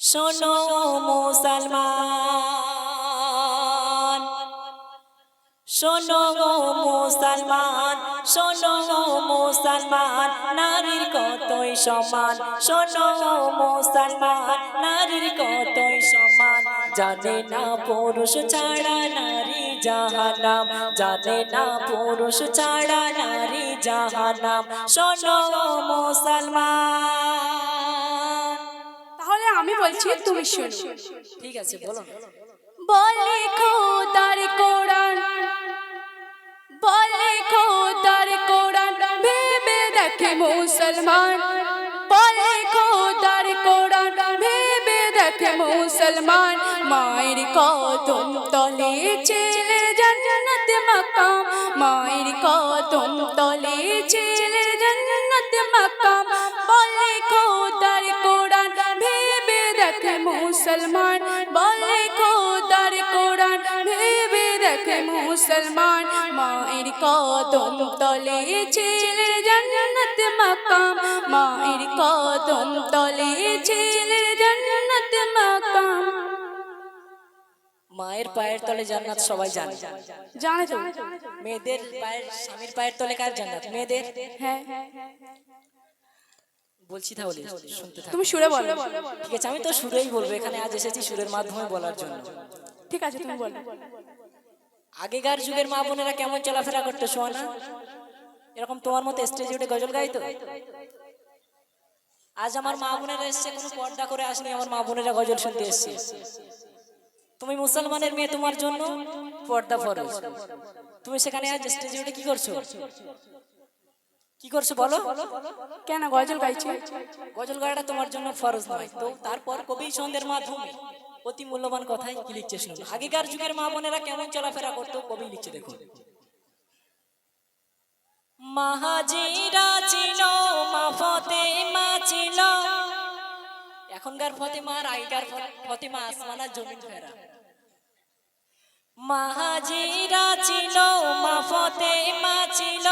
শোনো মুসলমান শোনো মুসলমান শোনো মুসলমান নারীর কতই সমান? শোনো মুসলমান নারীর কতই সমান? জানে না পুরুষ ছাড়া নারী জাহানাম জানে না পুরুষ ছাড়া নারী জাহানাম শোনো মুসলমান। তাহলে আমি বলছি তুমি শোনো। ঠিক আছে বলো। বলে খোদার কোরআন। বলে খোদার কোরআন ভেবে দেখে মুসলমান। বলে খোদার কোরআন দেখে মুসলমান, মায়ের কদম তলে ছেলে জান্নাত মাকাম। মায়ের কদম তলে ছেলে জান্নাত মাকাম। বলে খোদার কোরআন, ভেবে দেখে মুসলমান। বলে খোদার কোরআন, ভেবে দেখে মুসলমান। মায়ের কদম তলে ছেলে জান্নাত মাকাম। মায়ের কদম তলে ছেলে জান্নাত মাকাম মায়ের পায়ের তলে জান্নাত সবাই জানে। জানে তো? মেয়েদের পায়ের স্বামীর পায়ের তলে কার জান্নাত? মেয়েদের? হ্যাঁ। বলছি তাহলে শুনতে তুমি সুরে বলো। ঠিক আছে আমি তো সুরেই বলব এখানে আজ এসেছি সুরের মাধ্যমে বলার জন্য। ঠিক আছে তুমি বলো। আগেকার যুগের মা বোনেরা কেমন চলাফেরা করতো শোনা এরকম তোমার মতো স্টেজে উঠে গজল গাইতো? আজ আমার মা বোনেরা এসছে কোনো পর্দা করে আসনি আমার মা বোনেরা গজল শুনতে এসছে। তুমি মুসলমানের মেয়ে তোমার জন্য পর্দা ফরজ তুমি সেখানে আজ স্টেজে উঠে কি করছ? কি করছ বলো? কেন গজল গাইছে? গজল গাড়াটা তোমার জন্য ফরজ নয়। তো তারপর কবি ছন্দের মাধ্যমে অতি মূল্যবান কথাই কি লিখছে শুনুন। আগেকার যুগের মা বোনেরা কেমন চলাফেরা করতো? কবি লিখছে দেখুন। মাহাজিরা ছিল, মা ফতেমা ছিল। এখনকার ফতেমা, আর আগেকার ফতেমা আসমান জমিন ফেরা মাহাজিরা ছিল, মা ফতেমা ছিল।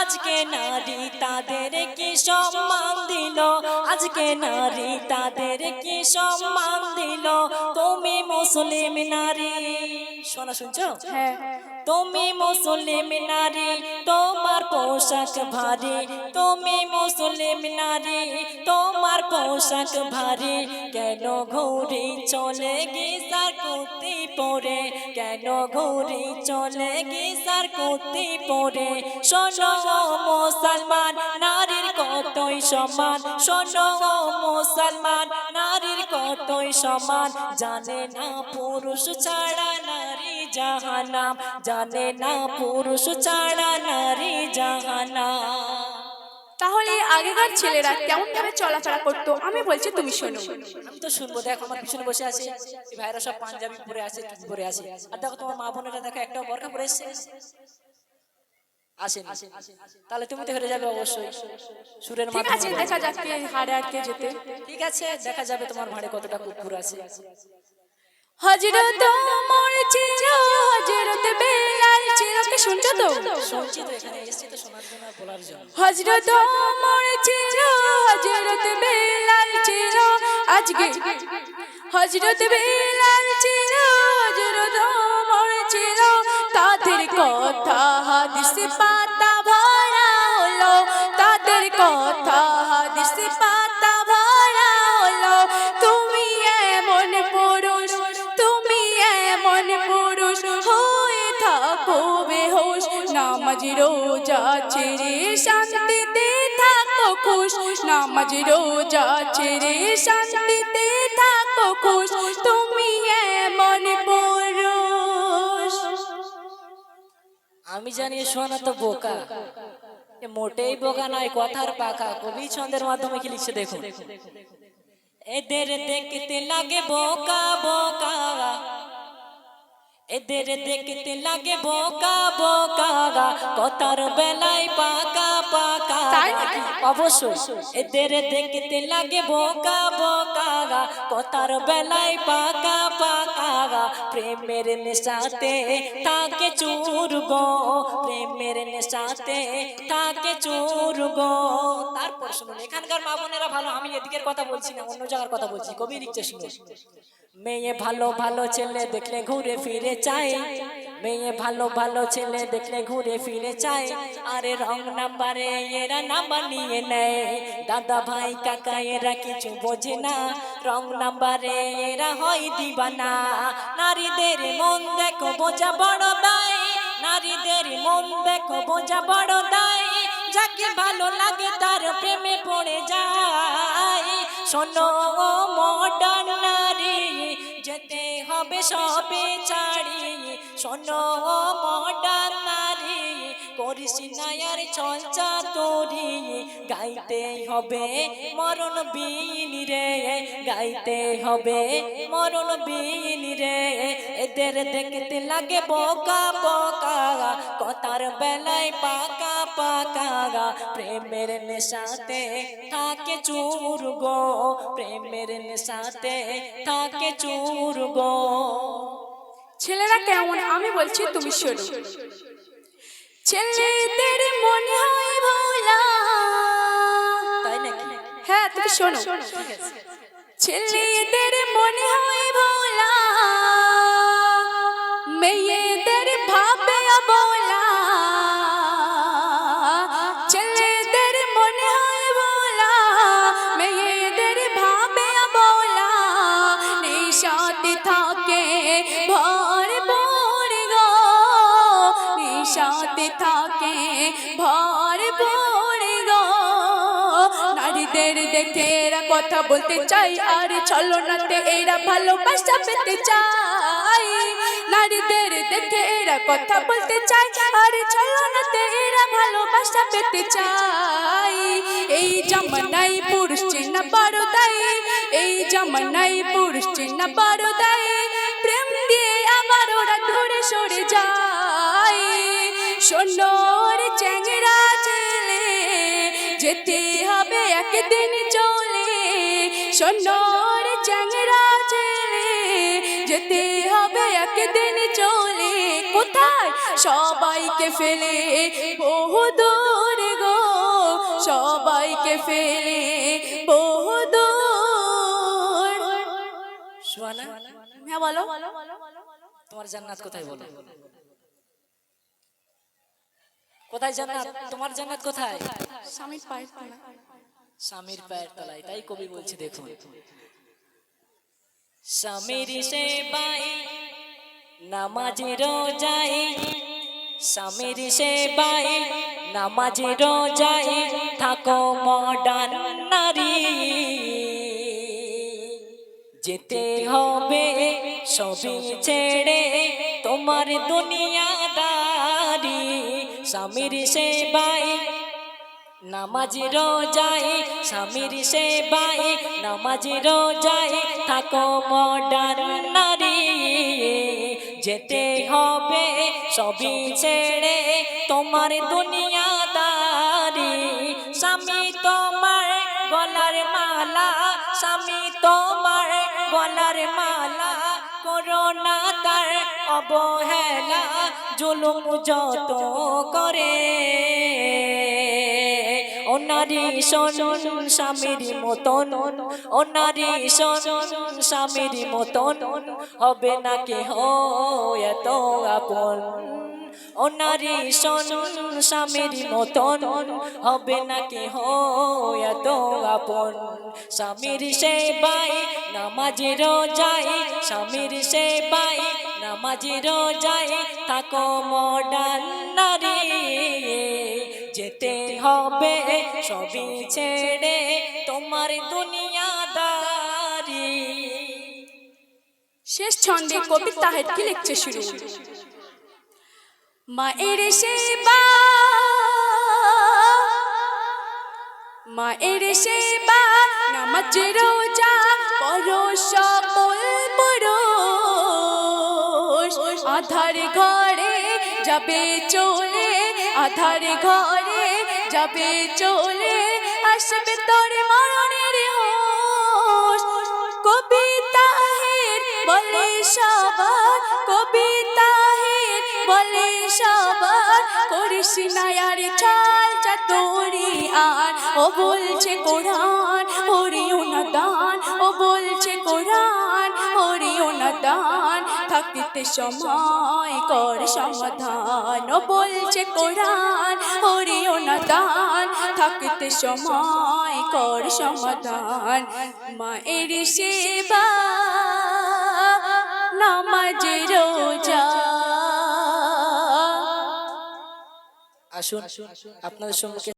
আজকে নারী তাদের কি সম্মান দিল? আজকে নারী তাদের কি সম্মান দিল? তুমি মুসলিম নারী শোনা শুনছো? হ্যাঁ তুমি মুসলিম নারী তোমার পোশাক ভারী। তুমি মুসলিম নারী তোমার পোশাক ভারী। কেন ঘুরি চলে গিসার কুতি পরে? কেন ঘুরি চলে গিসার কুতি পরে? শোনো মুসলমান নারীর কতই সমান? শোনো মুসলমান নারীর কতই সমান? জানে না পুরুষ ছাড়া নারী জাহানাম জানে না পুরুষ ছাড়া নারী জাহানাম তাহলে আগেকার ছেলেরা কেমন ভাবে চলাফেরা করতো? আমি বলছি তুমি শোনো। আমি তো শুনব দেখো আমার পিছনে বসে আছে। ভাইরা সব পাঞ্জাবি পরে আছে পরে আছে। আর দেখো তোমার মা বোনেরা দেখো একটা বরকা পরে এসছে। আসেন। তাহলে তুমি তো হেরে যাবে অবশ্যই। সুরের ঠিক আছে দেখা যাক কে হারে আর কে যেতে ঠিক আছে দেখা যাবে তোমার ভাড়ে কতটা কুকুর আছে। হজরত মোর ছিল হজরত বেলাল ছিল। কি শুনছো তো? শুনছি তো এখানে এসছি তো শোনার জন্য বলার জন্য। হজরত মোর ছিল হজরত বেলাল ছিল। আজকে হজরত বেলাল ছিল হজরত মোর ছিল। তাদের কথা হাদিস পাতা ভরা হলো তাদের কথা হাদিস পাতা ভরা হলো তুমি এমন পুরুষ, তুমি এমন পুরুষ, হয়ে থাকো বেহোশ। নামাজ রোজা ছেড়ে শান্তিতে থাকো খুশ। নামাজ রোজা ছেড়ে শান্তিতে থাকো খুশ। তুমি এমন আমি জানি শোনা তো বোকা। মোটেই বোকা নয় কথার পাকা কবি ছন্দের মাধ্যমে কি লিখছে দেখুন? এদের দেখতে লাগে বোকা বোকা। এদের দেখতে লাগে বোকা বোকা। কথার বেলায় পাকা পাকা? অবশ্যই। এদের দেখতে লাগে বোকা বোকা। কথার বেলায় পাকা পাকা প্রেমের নেশাতে তাকে চুর গো, প্রেমের নেশাতে তাকে চুর তারপর শুনুন, এখানকার মা বোনেরা ভালো, আমি এদিকের কথা বলছি না, অন্য জায়গার কথা বলছি কবি লিখছে শুনুন। মেয়ে ভালো ভালো ছেলে দেখলে ঘুরে ফিরে চায়। মেয়ে ভালো ভালো ছেলে দেখলে ঘুরে ফিরে চায়। আরে রং নাম্বারে এরা নাম্বার নিয়ে নেয়। দাদা ভাই, কাকা এরা কিছু বোঝে না। রং নাম্বারে এরা হয় দিবানা। নারীদের মন দেখো বোঝা বড় দায়। নারীদের মন দেখো বোঝা বড় দায়। যাকে ভালো লাগে তার প্রেমে পড়ে যায়। শোনো মডার্ন নারী, যেতে হবে সবে ছাড়ি শোনো মডার্ন নারী করিস নায়ার চঞ্চা তোরি গাইতে হবে মরণ বিনি রে গাইতে হবে মরণ বিনি রে এদের দেখতে লাগে বোকা বোকা, কথার বেলায় পাকা পাকা, প্রেমের নেশাতে থাকে চুর গো, প্রেমের নেশাতে থাকে চুর গো। ছেলেরা কেমন? আমি বলছি, তুমি শোনো। ছেলেদের মনে হয় ভোলা। তাই নাকি? হ্যাঁ তুমি শোনো। ছেলেদের মনে হয় ভোলা। মেয়েদের থাকে, ভর ভর গো নারীদের দেখে এরা কথা বলতে চাই আর ছলনাতে এরা ভালোবাসা পেতে চাই নারীদের দেখে এরা কথা বলতে চাই আর ছলনাতে এরা ভালোবাসা পেতে চাই এই জামানাই পুরুষ চিহ্ন বড় দায়ী, এই জামানাই পুরুষ চিহ্ন বড় দায়ী। প্রেম দিয়ে আবার ওরা ধরে সরে যায়। সোনোর চ্যাংরা ছেলে, যেতে হবে একদিন চলে। সোনোর চ্যাংরা ছেলে, যেতে হবে একদিন চলে। কোথায়? সবাইকে ফেলে, বহু দূর গো। সবাইকে ফেলে, বহু দূর। হ্যাঁ বলো। তোমার জান্নাত কোথায় বলো? কোথায় জান্নাত? তোমার জান্নাত কোথায়? স্বামীর পায়ের তলায়। স্বামীর পায়ের তলায় তাই কবি বলছে দেখুন। স্বামীর সেবাই নামাজে রোজাই স্বামীর সেবাই নামাজে রোজাই থাকো মডার্ন নারী। যেতে হবে সবই ছেড়ে তোমার দুনিয়াদারি স্বামীর সেবাই নামাজ রোজাই স্বামীর সেবাই নামাজ রোজাই থাকো মডার্ন নারী। যেতে হবে সবই ছেড়ে তোমার দুনিয়াদারি। স্বামী তোমার গলার মালা, স্বামী তোমার গলার মালা করোনা তার অবহেলা, জুলুম যত করে। ও নারী শোন স্বামীর মতন, ও নারী শোন স্বামীর মতন, হবে না কে এত আপন। ও নারী স্বামীর মতন হবে না কে এত আপন। স্বামীর সেবাই নামাজি রোজাই স্বামীর সেবাই নামাজি রোজাই থাকো মডার্ন নারী। যেতে হবে সবই ছেড়ে তোমার দুনিয়াদারি। শেষ ছন্দে কবি তাহের কি লিখছে শুরু। মায়ের সেবা মায়ের সেবা নামাজ রোজা পরো সকল পরশ। আধার ঘরে যাবে চলে আধার ঘরে যাবে চলে আসবে তোর মরণের সবার করিস না আর চাল চাতুরি আর। ও বলছে কোরআন হরিও না দান। ও বলছে কোরআন হরিও না দান। থাকিতে সময় কর সমাধান। ও বলছে কোরআন হরিও না দান। থাকিতে সময় কর সমাধান। মায়ের সেবা নামাজ রোজা। আসুন আপনাদের সম্মুখে